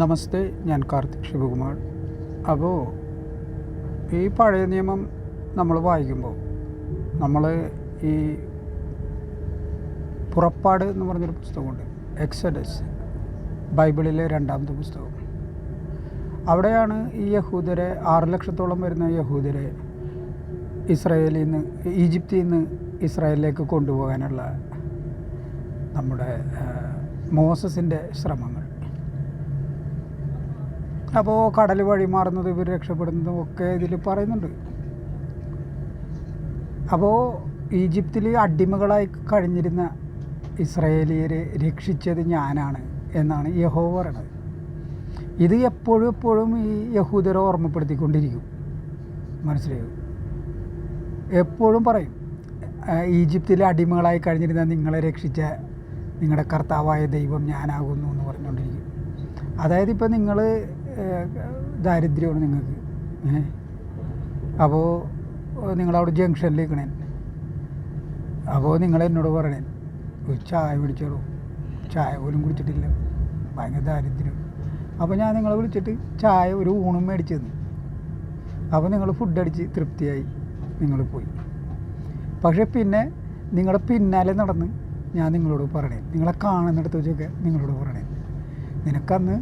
നമസ്തേ ഞാൻ കാർത്തിക് ശിവകുമാർ. അപ്പോൾ ഈ പഴയ നിയമം നമ്മൾ വായിക്കുമ്പോൾ നമ്മൾ ഈ പുറപ്പാട് എന്ന് പറഞ്ഞൊരു പുസ്തകമുണ്ട്. എക്സഡസ് ബൈബിളിലെ രണ്ടാമത്തെ പുസ്തകം. അവിടെയാണ് ഈ യഹൂദരെ ആറ് ലക്ഷത്തോളം വരുന്ന യഹൂദരെ ഇസ്രായേലിൽ നിന്ന് ഈജിപ്തിൽ നിന്ന് ഇസ്രായേലിലേക്ക് കൊണ്ടുപോകാനുള്ള നമ്മുടെ മോസസിന്റെ ശ്രമങ്ങൾ. അപ്പോൾ കടൽ വഴി മാറുന്നത് ഇവർ രക്ഷപ്പെടുന്നതും ഒക്കെ ഇതിൽ പറയുന്നുണ്ട്. അപ്പോൾ ഈജിപ്തിൽ അടിമകളായി കഴിഞ്ഞിരുന്ന ഇസ്രയേലിയരെ രക്ഷിച്ചത് ഞാനാണ് എന്നാണ് യഹോ പറയണത് ഇത് എപ്പോഴും എപ്പോഴും ഈ യഹൂദരെ ഓർമ്മപ്പെടുത്തിക്കൊണ്ടിരിക്കും. മനസ്സിലായോ? എപ്പോഴും പറയും ഈജിപ്തിലെ അടിമകളായി കഴിഞ്ഞിരുന്ന നിങ്ങളെ രക്ഷിച്ച നിങ്ങളുടെ കർത്താവായ ദൈവം ഞാനാകുന്നു എന്ന് പറഞ്ഞുകൊണ്ടിരിക്കും. അതായത് ഇപ്പോൾ നിങ്ങൾ ദാരിദ്ര്യമാണ് നിങ്ങൾക്ക്. അപ്പോൾ നിങ്ങളവിടെ ജംഗ്ഷനിൽ അപ്പോൾ നിങ്ങൾ എന്നോട് പറയണേ ഒരു ചായ പിടിച്ചോളൂ ചായ പോലും കുടിച്ചിട്ടില്ല. ഭയങ്കര ദാരിദ്ര്യം. അപ്പോൾ ഞാൻ നിങ്ങളെ വിളിച്ചിട്ട് ചായ ഒരു ഊണും മേടിച്ചു തന്നു. അപ്പോൾ നിങ്ങൾ ഫുഡ് അടിച്ച് തൃപ്തിയായി നിങ്ങൾ പോയി. പക്ഷേ പിന്നെ നിങ്ങളുടെ പിന്നാലെ നടന്ന് ഞാൻ നിങ്ങളോട് പറയണേ നിങ്ങളെ കാണുന്നിടത്ത് വെച്ചൊക്കെ നിങ്ങളോട് പറയണേ. നിനക്കന്ന്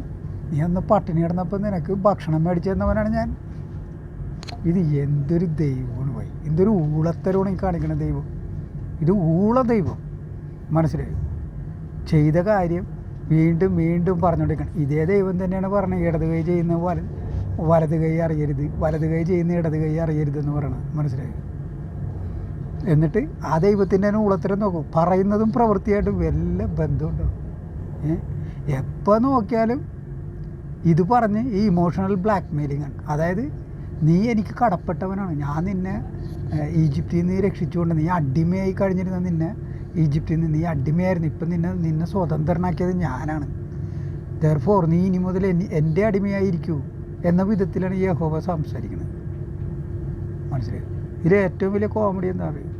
നീ അന്ന് പട്ടിണി കിടന്നപ്പോൾ നിനക്ക് ഭക്ഷണം മേടിച്ചു തന്നവനാണ് ഞാൻ. ഇത് എന്തൊരു ദൈവമാണ് പോയി എന്തൊരു ഊളത്തരമാണ് ഈ കാണിക്കുന്ന ദൈവം. ഇത് ഊള ദൈവം. മനസ്സിലായി? ചെയ്ത കാര്യം വീണ്ടും വീണ്ടും പറഞ്ഞുകൊണ്ടിരിക്കണം. ഇതേ ദൈവം തന്നെയാണ് പറഞ്ഞത്. ഇടത് കൈ ചെയ്യുന്ന വല വലത് കൈ അറിയരുത്. വലത് കൈ ചെയ്യുന്ന ഇടത് കൈ അറിയരുത് എന്ന് പറയണം മനസ്സിലായി? എന്നിട്ട് ആ ദൈവത്തിന്റെ തന്നെ ഊളത്തരം നോക്കും. പറയുന്നതും പ്രവൃത്തിയായിട്ടും വല്ല ബന്ധമുണ്ടാവും ഏ? എപ്പോൾ നോക്കിയാലും ഇത് പറഞ്ഞ് ഈ ഇമോഷണൽ ബ്ലാക്ക് മെയിലിംഗ് ആണ്. അതായത് നീ എനിക്ക് കടപ്പെട്ടവനാണ്. ഞാൻ നിന്നെ ഈജിപ്തിൽ നിന്ന് രക്ഷിച്ചുകൊണ്ട് നീ അടിമയായി കഴിഞ്ഞിരുന്ന നിന്നെ ഈജിപ്തിൽ നിന്ന് നീ അടിമയായിരുന്നു. ഇപ്പം നിന്നെ നിന്നെ സ്വതന്ത്രനാക്കിയത് ഞാനാണ്. ദർഫോർ നീ ഇനി മുതൽ എന്റെ അടിമയായിരിക്കൂ എന്ന വിധത്തിലാണ് യഹോവ സംസാരിക്കുന്നത്. മനസ്സിലായി? ഇതിൽ ഏറ്റവും വലിയ കോമഡി എന്താ പറയുക?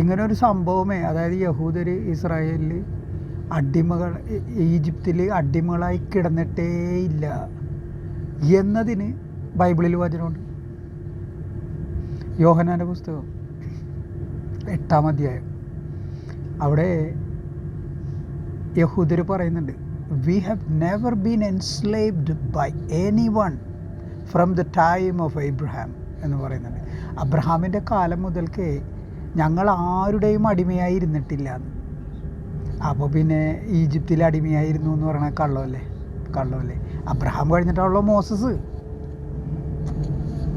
ഇങ്ങനെ ഒരു സംഭവമേ അതായത് യഹൂദർ ഇസ്രായേലിൽ അടിമകൾ ഈജിപ്തിൽ അടിമകളായി കിടന്നിട്ടേയില്ല എന്നതിന് ബൈബിളിൽ വചനമുണ്ട്. യോഹനാന്റെ പുസ്തകം എട്ടാം അധ്യായം. അവിടെ യഹൂദർ പറയുന്നുണ്ട് we have never been enslaved by anyone from the time of Abraham എന്ന് പറയുന്നുണ്ട്. അബ്രഹാമിന്റെ കാലം മുതൽക്കേ ഞങ്ങൾ ആരുടെയും അടിമയായി ഇരുന്നിട്ടില്ല എന്ന്. അപ്പോൾ പിന്നെ ഈജിപ്തിൽ അടിമയായിരുന്നു എന്ന് പറയണ കള്ളമല്ലേ കള്ളമല്ലേ അബ്രഹാം കഴിഞ്ഞിട്ടാണല്ലോ മോസസ്.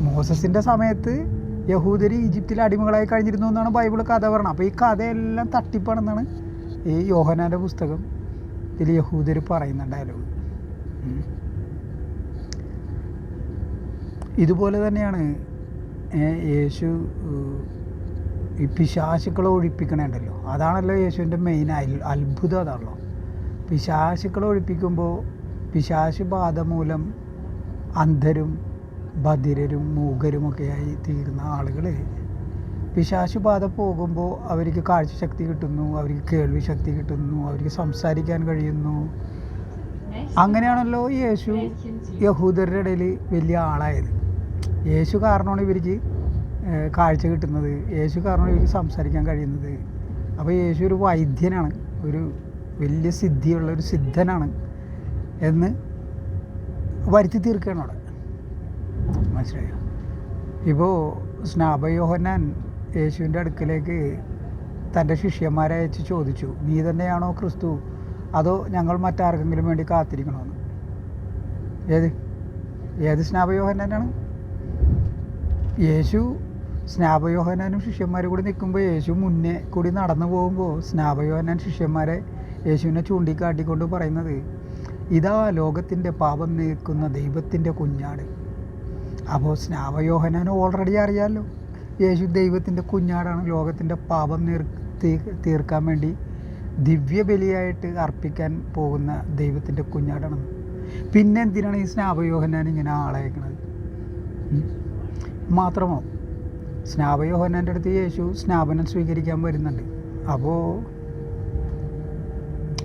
മോസസിന്റെ സമയത്ത് യഹൂദർ ഈജിപ്തിൽ അടിമകളായി കഴിഞ്ഞിരുന്നു എന്നാണ് ബൈബിൾ കഥ പറയുന്നത് അപ്പോൾ ഈ കഥയെല്ലാം തട്ടിപ്പാണെന്നാണ് ഈ യോഹനാന്റെ പുസ്തകം ഇതിൽ യഹൂദർ പറയുന്ന ഡയലോഗ് ഇതുപോലെ തന്നെയാണ് യേശു ഈ പിശാശുക്കളെ ഒഴിപ്പിക്കണുണ്ടല്ലോ അതാണല്ലോ യേശുവിന്റെ മെയിൻ അത്ഭുതം അതാണല്ലോ. പിശാശുക്കളെ ഒഴിപ്പിക്കുമ്പോൾ പിശാശു ബാധ മൂലം അന്ധരും ബധിരരും മൂകരുമൊക്കെയായി തീർന്ന ആളുകൾ പിശാശു ബാധ പോകുമ്പോൾ അവർക്ക് കാഴ്ചശക്തി കിട്ടുന്നു അവർക്ക് കേൾവി ശക്തി കിട്ടുന്നു അവർക്ക് സംസാരിക്കാൻ കഴിയുന്നു. അങ്ങനെയാണല്ലോ യേശു യഹൂദരുടെ ഇടയിൽ വലിയ ആളായത്. യേശു കാരണമാണ് ഇവർക്ക് കാഴ്ച കിട്ടുന്നത്. യേശു കാരണമാണ് ഇവർക്ക് സംസാരിക്കാൻ കഴിയുന്നത്. അപ്പോൾ യേശു ഒരു വൈദ്യനാണ്. ഒരു വലിയ സിദ്ധിയുള്ള ഒരു സിദ്ധനാണ് എന്ന് വരുത്തി തീർക്കുകയാണ് അവിടെ. മനസ്സിലായോ? ഇപ്പോൾ സ്നാപയോഹന്നാൻ യേശുവിന്റെ അടുക്കലേക്ക് തന്റെ ശിഷ്യന്മാരെ അയച്ച് ചോദിച്ചു നീ തന്നെയാണോ ക്രിസ്തു? അതോ ഞങ്ങൾ മറ്റാർക്കെങ്കിലും വേണ്ടി കാത്തിരിക്കണമെന്ന് ഏത്? ഏത് സ്നാപയോഹന്നാനാണ് യേശു സ്നാപയോഹനാനും ശിഷ്യന്മാരും കൂടി നിൽക്കുമ്പോൾ യേശു മുന്നേ കൂടി നടന്നു പോകുമ്പോൾ സ്നാപയോഹനാൻ ശിഷ്യന്മാരെ യേശുവിനെ ചൂണ്ടിക്കാട്ടിക്കൊണ്ട് പറയുന്നത് ഇതാ ലോകത്തിന്റെ പാപം നീക്കുന്ന ദൈവത്തിന്റെ കുഞ്ഞാട്. അപ്പോൾ സ്നാപയോഹനാൻ ഓൾറെഡി അറിയാമല്ലോ യേശു ദൈവത്തിന്റെ കുഞ്ഞാടാണ്. ലോകത്തിന്റെ പാപം നീർ തീർക്കാൻ വേണ്ടി ദിവ്യബലിയായിട്ട് അർപ്പിക്കാൻ പോകുന്ന ദൈവത്തിന്റെ കുഞ്ഞാടാണ്. പിന്നെ എന്തിനാണ് ഈ സ്നാപയോഹനാൻ ഇങ്ങനെ ആളയക്കണത്? മാത്രമോ? സ്നാപയോഹനാന്റെ അടുത്ത് യേശു സ്നാപനം സ്വീകരിക്കാൻ വരുന്നുണ്ട്. അപ്പോൾ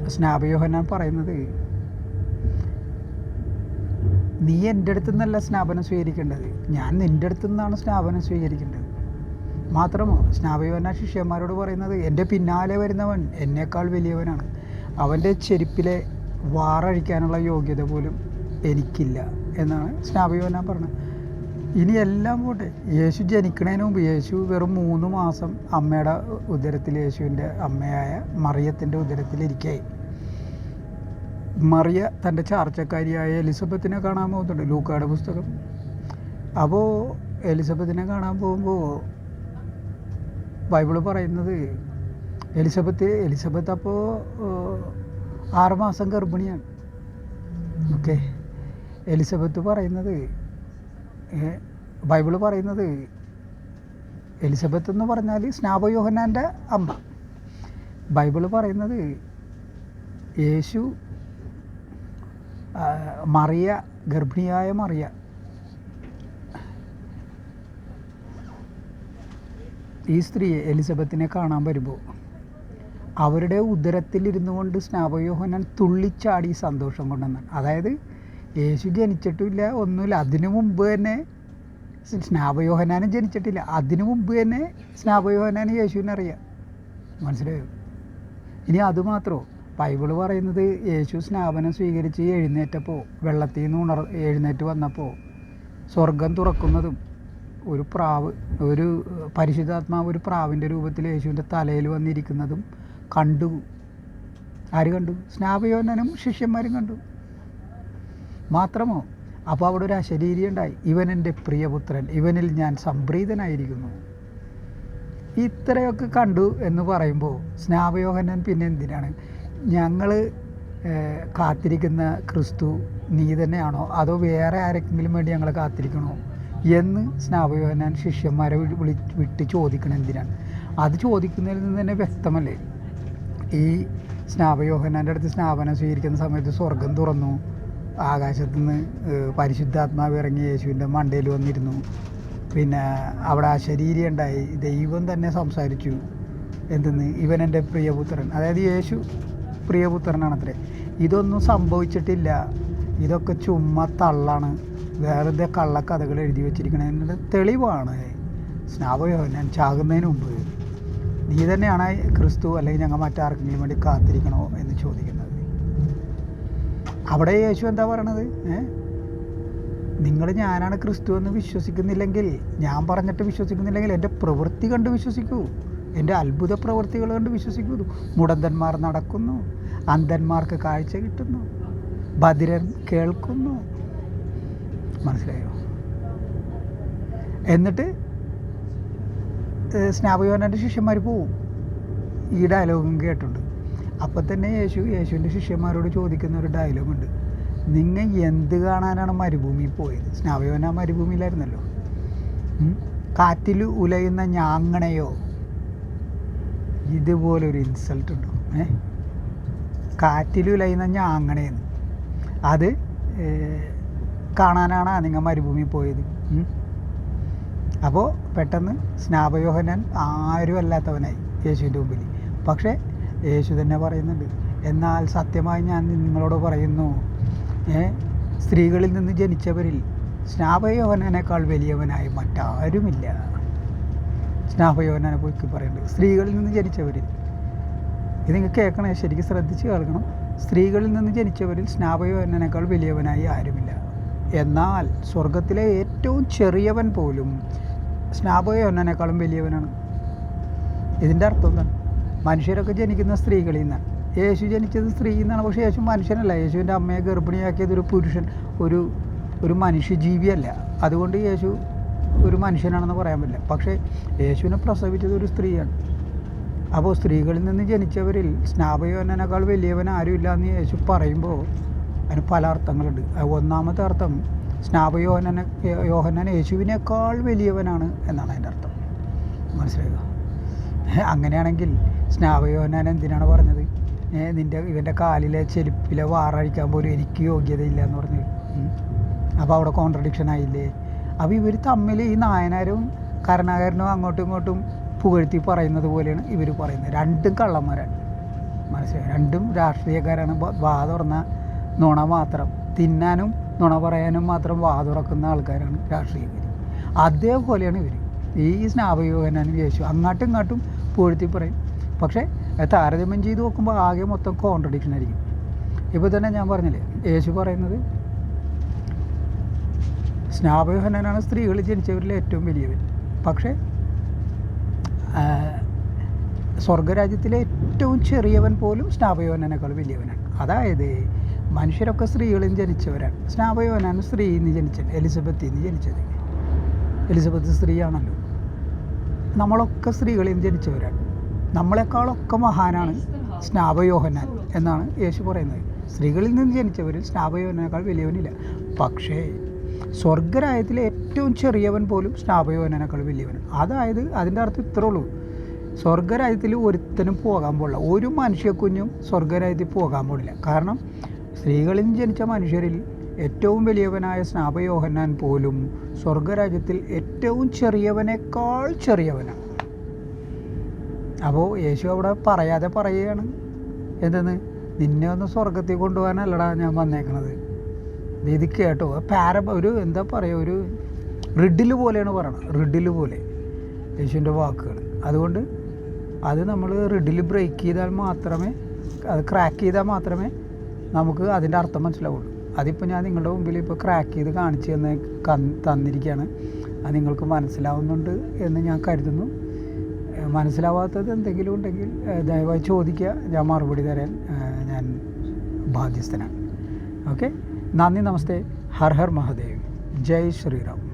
സ്നാപയോഹനാൻ പറയുന്നത് നീ എന്റെ അടുത്ത് നിന്നല്ല സ്നാപനം സ്വീകരിക്കേണ്ടത്. ഞാൻ നിന്റെ അടുത്തു നിന്നാണ് സ്നാപനം സ്വീകരിക്കേണ്ടത്. മാത്രമോ സ്നാപയോന ശിഷ്യന്മാരോട് പറയുന്നത് എന്റെ പിന്നാലെ വരുന്നവൻ എന്നേക്കാൾ വലിയവനാണ്. അവന്റെ ചെരുപ്പിലെ വാറഴിക്കാനുള്ള യോഗ്യത പോലും എനിക്കില്ല. എന്നാണ് സ്നാപയോന പറഞ്ഞത്. ഇനി എല്ലാം പോട്ടെ. യേശു ജനിക്കണതിന് മുമ്പ് യേശു വെറും മൂന്ന് മാസം അമ്മയുടെ ഉദരത്തിൽ യേശുവിന്റെ അമ്മയായ മറിയത്തിന്റെ ഉദരത്തിലിരിക്കേ മറിയ തന്റെ ചാർച്ചക്കാരിയായ എലിസബത്തിനെ കാണാൻ പോകുന്നുണ്ട്. ലൂക്കായുടെ പുസ്തകം. അപ്പോൾ എലിസബത്തിനെ കാണാൻ പോകുമ്പോൾ ബൈബിൾ പറയുന്നത് എലിസബത്ത് എലിസബത്ത് അപ്പോൾ ആറുമാസം ഗർഭിണിയാണ്. ഓക്കെ. എലിസബത്ത് പറയുന്നത് ബൈബിൾ പറയുന്നത് എലിസബത്ത് എന്ന് പറഞ്ഞാൽ സ്നാപയോഹനാന്റെ അമ്മ. ബൈബിൾ പറയുന്നത് യേശു മറിയ ഗർഭിണിയായ മറിയ. ഈ സ്ത്രീയെ എലിസബത്തിനെ കാണാൻ വരുമ്പോൾ അവരുടെ ഉദരത്തിലിരുന്നു കൊണ്ട് സ്നാപയോഹനൻ തുള്ളിച്ചാടി സന്തോഷം കൊണ്ടെന്നാണ് അതായത് യേശു ജനിച്ചിട്ടില്ല ഒന്നുമില്ല. അതിനു മുമ്പ് തന്നെ സ്നാപയോഹനാനും ജനിച്ചിട്ടില്ല. അതിനു മുമ്പ് തന്നെ സ്നാപയോഹനാന് യേശുവിനെ അറിയാം. മനസ്സിലായോ? ഇനി അതുമാത്രമോ ബൈബിൾ പറയുന്നത് യേശു സ്നാപനം സ്വീകരിച്ച് എഴുന്നേറ്റപ്പോൾ വെള്ളത്തിൽ നിന്ന് ഉണർ എഴുന്നേറ്റ് വന്നപ്പോൾ സ്വർഗം തുറക്കുന്നതും ഒരു പ്രാവ് ഒരു പരിശുദ്ധാത്മാവ് ഒരു പ്രാവിന്റെ രൂപത്തിൽ യേശുവിന്റെ തലയിൽ വന്നിരിക്കുന്നതും കണ്ടു. ആര് കണ്ടു? സ്നാപയോഹനും ശിഷ്യന്മാരും കണ്ടു. മാത്രമോ? അപ്പോൾ അവിടെ ഒരു അശരീരി ഉണ്ടായി. ഇവൻ എന്റെ പ്രിയപുത്രൻ. ഇവനിൽ ഞാൻ സംപ്രീതനായിരിക്കുന്നു. ഇത്രയൊക്കെ കണ്ടു എന്ന് പറയുമ്പോൾ സ്നാപയോഹനൻ പിന്നെ എന്തിനാണ്? ഞങ്ങൾ കാത്തിരിക്കുന്ന ക്രിസ്തു നീ തന്നെയാണോ? അതോ വേറെ ആരെങ്കിലും വേണ്ടി ഞങ്ങൾ കാത്തിരിക്കണോ? എന്ന് സ്നാപയോഹനൻ ശിഷ്യന്മാരെ വിളി- വിട്ട് ചോദിക്കണം എന്തിനാണ്? അത് ചോദിക്കുന്നതിൽ നിന്ന് തന്നെ വ്യക്തമല്ലേ? ഈ സ്നാപയോഹനാന്റെ അടുത്ത് സ്നാപനം സ്വീകരിക്കുന്ന സമയത്ത് സ്വർഗം തുറന്നു. ആകാശത്തു നിന്ന് പരിശുദ്ധാത്മാവ് ഇറങ്ങി യേശുവിന്റെ മണ്ടയിൽ വന്നിരുന്നു. പിന്നെ അവിടെ ശരീരം ഉണ്ടായി. ദൈവം തന്നെ സംസാരിച്ചു. എന്തെന്ന്? ഇവൻ എന്റെ പ്രിയപുത്രൻ. അതായത് യേശു പ്രിയപുത്രനാണത്രേ. ഇതൊന്നും സംഭവിച്ചിട്ടില്ല. ഇതൊക്കെ ചുമ്മാ തള്ളാണ്. വേറെ കള്ളക്കഥകൾ എഴുതി വെച്ചിരിക്കണതിന്റെ തെളിവാണ്. സ്നാപയോഹനാൻ ചാകുന്നതിന് മുമ്പ്. നീ തന്നെയാണ് ക്രിസ്തു അല്ലെങ്കിൽ ഞങ്ങൾ മറ്റാർക്കെങ്കിലും വേണ്ടി കാത്തിരിക്കണോ എന്ന് ചോദിക്കുന്നത്. അവിടെ യേശു എന്താ പറയണത്? നിങ്ങൾ ഞാനാണ് ക്രിസ്തു എന്ന് വിശ്വസിക്കുന്നില്ലെങ്കിൽ ഞാൻ പറഞ്ഞിട്ട് വിശ്വസിക്കുന്നില്ലെങ്കിൽ എന്റെ പ്രവൃത്തി കണ്ട് വിശ്വസിക്കൂ. എന്റെ അത്ഭുത പ്രവൃത്തികൾ കണ്ട് വിശ്വസിക്കൂ. മുടന്തന്മാർ നടക്കുന്നു. അന്ധന്മാർക്ക് കാഴ്ച കിട്ടുന്നു. ഭദ്രൻ കേൾക്കുന്നു. മനസ്സിലായോ? എന്നിട്ട് സ്നാപയോനന്റെ ശിഷ്യന്മാർ പോവും. ഈ ഡയലോഗും കേട്ടുണ്ട് അപ്പം തന്നെ യേശു യേശുവിന്റെ ശിഷ്യന്മാരോട് ചോദിക്കുന്ന ഒരു ഡയലോഗുണ്ട് നിങ്ങൾ എന്ത് കാണാനാണ് മരുഭൂമിയിൽ പോയത്? സ്നാവയോന മരുഭൂമിയിലായിരുന്നല്ലോ. കാറ്റിൽ ഉലയുന്ന ഞാങ്ങണയോ? ഇതുപോലൊരു ഇൻസൾട്ട് ഉണ്ടോ? ഏ? കാറ്റിൽ ഉലയുന്ന ഞാങ്ങണയെന്ന് അത് കാണാനാണ് നിങ്ങൾ മരുഭൂമിയിൽ പോയത്? അപ്പോൾ പെട്ടെന്ന് സ്നാപയോഹനൻ ആരും അല്ലാത്തവനായി യേശുവിന്റെ മുമ്പിൽ. പക്ഷേ യേശു തന്നെ പറയുന്നുണ്ട്. എന്നാൽ സത്യമായി ഞാൻ നിങ്ങളോട് പറയുന്നു സ്ത്രീകളിൽ നിന്ന് ജനിച്ചവരിൽ സ്നാപയോഹനേക്കാൾ വലിയവനായി മറ്റാരുമില്ല. സ്നാപയോഹനെ പോയി പറയുന്നുണ്ട്. സ്ത്രീകളിൽ നിന്ന് ജനിച്ചവരിൽ. ഇത് നിങ്ങൾ കേൾക്കണേ ശരിക്കും ശ്രദ്ധിച്ച് കേൾക്കണം. സ്ത്രീകളിൽ നിന്ന് ജനിച്ചവരിൽ സ്നാപയോഹനേക്കാൾ വലിയവനായി ആരുമില്ല. എന്നാൽ സ്വർഗത്തിലെ ഏറ്റവും ചെറിയവൻ പോലും സ്നാപയോഹനേക്കാളും വലിയവനാണ്. ഇതിന്റെ അർത്ഥം എന്താണ്? മനുഷ്യരൊക്കെ ജനിക്കുന്ന സ്ത്രീകളിൽ നിന്ന് യേശു ജനിച്ചത് സ്ത്രീ എന്നാണ് പക്ഷേ യേശു മനുഷ്യനല്ല. യേശുവിന്റെ അമ്മയെ ഗർഭിണിയാക്കിയത് ഒരു പുരുഷൻ ഒരു ഒരു മനുഷ്യജീവിയല്ല. അതുകൊണ്ട് യേശു ഒരു മനുഷ്യനാണെന്ന് പറയാൻ പറ്റില്ല. പക്ഷേ യേശുവിനെ പ്രസവിച്ചത് ഒരു സ്ത്രീയാണ്. അപ്പോൾ സ്ത്രീകളിൽ നിന്ന് ജനിച്ചവരിൽ സ്നാപയോനേക്കാൾ വലിയവൻ ആരുമില്ല എന്ന് യേശു പറയുമ്പോൾ അതിന് പല അർത്ഥങ്ങളുണ്ട്. ഒന്നാമത്തെ അർത്ഥം സ്നാപയോഹനന യോഹനൻ യേശുവിനേക്കാൾ വലിയവനാണ് എന്നാണ് അതിന്റെ അർത്ഥം. മനസ്സിലായോ? അങ്ങനെയാണെങ്കിൽ സ്നാപയോഹനൻ എന്തിനാണ് പറഞ്ഞത്? നിന്റെ ഇവന്റെ കാലിലെ ചെരുപ്പിലെ വാറഴിക്കാൻ പോലും എനിക്ക് യോഗ്യതയില്ല എന്ന് പറഞ്ഞു. അപ്പോൾ അവിടെ കോൺട്രഡിക്ഷൻ ആയില്ലേ? അപ്പോൾ ഇവർ തമ്മിൽ ഈ നായനാരും കരുണാകരനും അങ്ങോട്ടും ഇങ്ങോട്ടും പുകഴ്ത്തി പറയുന്നത് പോലെയാണ് ഇവർ പറയുന്നത്. രണ്ടും കള്ളന്മാരാണ് മനസ്സിലായി? രണ്ടും രാഷ്ട്രീയക്കാരാണ്. വാ തുറന്ന നുണ മാത്രം. തിന്നാനും നുണ പറയാനും മാത്രം വാ തുറക്കുന്ന ആൾക്കാരാണ് രാഷ്ട്രീയക്കാർ അതേപോലെയാണ് ഇവർ ഈ സ്നാപയോഹനാനും യേശു അങ്ങോട്ടും ഇങ്ങോട്ടും പൂഴ്ത്തി പറയും. പക്ഷേ താരതമ്യം ചെയ്ത് നോക്കുമ്പോൾ ആകെ മൊത്തം കോൺട്രഡിക്ഷൻ ആയിരിക്കും. ഇപ്പോൾ തന്നെ ഞാൻ പറഞ്ഞില്ലേ യേശു പറയുന്നത് സ്നാപയോഹനാണ് സ്ത്രീകൾ ജനിച്ചവരിൽ ഏറ്റവും വലിയവൻ. പക്ഷേ സ്വർഗരാജ്യത്തിലെ ഏറ്റവും ചെറിയവൻ പോലും സ്നാപയോഹനേക്കാൾ വലിയവനാണ്. അതായത് മനുഷ്യരൊക്കെ സ്ത്രീകളിൽ നിന്ന് ജനിച്ചവരാണ്. സ്നാപയോഹനാണ് സ്ത്രീയിൽ നിന്ന് ജനിച്ചത് എലിസബത്തിൽ നിന്ന് ജനിച്ചത്. എലിസബത്ത് സ്ത്രീയാണല്ലോ. നമ്മളൊക്കെ സ്ത്രീകളിൽ നിന്ന് ജനിച്ചവരാണ്. നമ്മളെക്കാളൊക്കെ മഹാനാണ് സ്നാപയോഹനാൻ എന്നാണ് യേശു പറയുന്നത്. സ്ത്രീകളിൽ നിന്ന് ജനിച്ചവരിൽ സ്നാപയോഹനേക്കാൾ വലിയവനില്ല. പക്ഷേ സ്വർഗരായത്തിലെ ഏറ്റവും ചെറിയവൻ പോലും സ്നാപയോഹനേക്കാൾ വലിയവനാണ്. അതായത് അതിന്റെ അർത്ഥം ഇത്രേ ഉള്ളൂ. സ്വർഗരാജ്യത്തിൽ ഒരുത്തനും പോകാൻ പാടില്ല ഒരു മനുഷ്യക്കുഞ്ഞും സ്വർഗരാജ്യത്തിൽ പോകാൻ പാടില്ല കാരണം സ്ത്രീകളിൽ ജനിച്ച മനുഷ്യരിൽ ഏറ്റവും വലിയവനായ സ്നാപയോഹന്നാൻ പോലും സ്വർഗരാജ്യത്തിൽ ഏറ്റവും ചെറിയവനേക്കാൾ ചെറിയവനാണ്. അപ്പോൾ യേശു അവിടെ പറയാതെ പറയുകയാണ്. എന്തെന്ന്? നിന്നെ ഒന്ന് സ്വർഗത്തിൽ കൊണ്ടുപോകാനല്ലടാ ഞാൻ വന്നേക്കണത്. ഇത് കേട്ടോ. പാര ഒരു എന്താ പറയുക ഒരു റിഡിൽ പോലെയാണ് പറയണത്. റിഡിൽ പോലെ. യേശുവിന്റെ വാക്കുകൾ. അതുകൊണ്ട് അത് നമ്മൾ റിഡിൽ ബ്രേക്ക് ചെയ്താൽ മാത്രമേ അത് ക്രാക്ക് ചെയ്താൽ മാത്രമേ നമുക്ക് അതിന്റെ അർത്ഥം മനസ്സിലാവുള്ളൂ. അതിപ്പോൾ ഞാൻ നിങ്ങളുടെ മുമ്പിൽ ഇപ്പോൾ ക്രാക്ക് ചെയ്ത് കാണിച്ചു തന്നെ തന്നിരിക്കുകയാണ് അത് നിങ്ങൾക്ക് മനസ്സിലാവുന്നുണ്ട് എന്ന് ഞാൻ കരുതുന്നു. മനസ്സിലാവാത്തത് എന്തെങ്കിലും ഉണ്ടെങ്കിൽ ദയവായി ചോദിക്കുക. ഞാൻ മറുപടി തരാൻ ഞാൻ ബാധ്യസ്ഥനാണ്. ഓക്കെ? നന്ദി നമസ്തേ. ഹർ ഹർ മഹാദേവ്. ജയ് ശ്രീറാം.